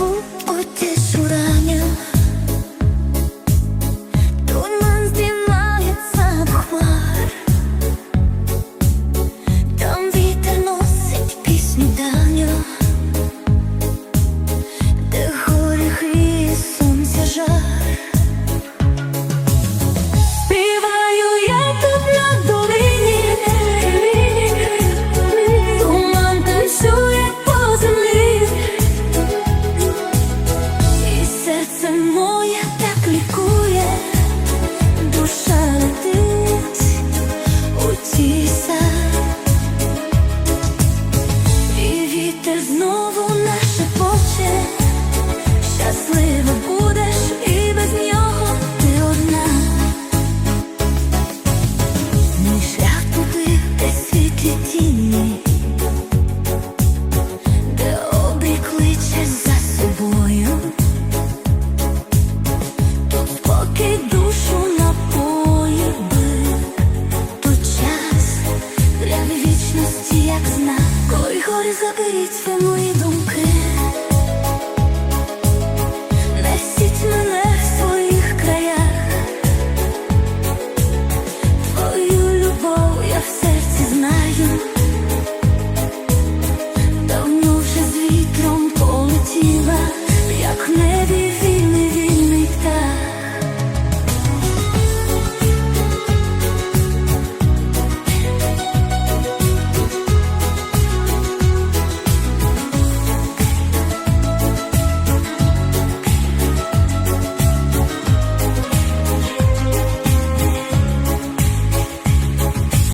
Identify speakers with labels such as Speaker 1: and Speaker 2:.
Speaker 1: Znowu uderzył як зна, Гори, гори, заберіть ви мої думки.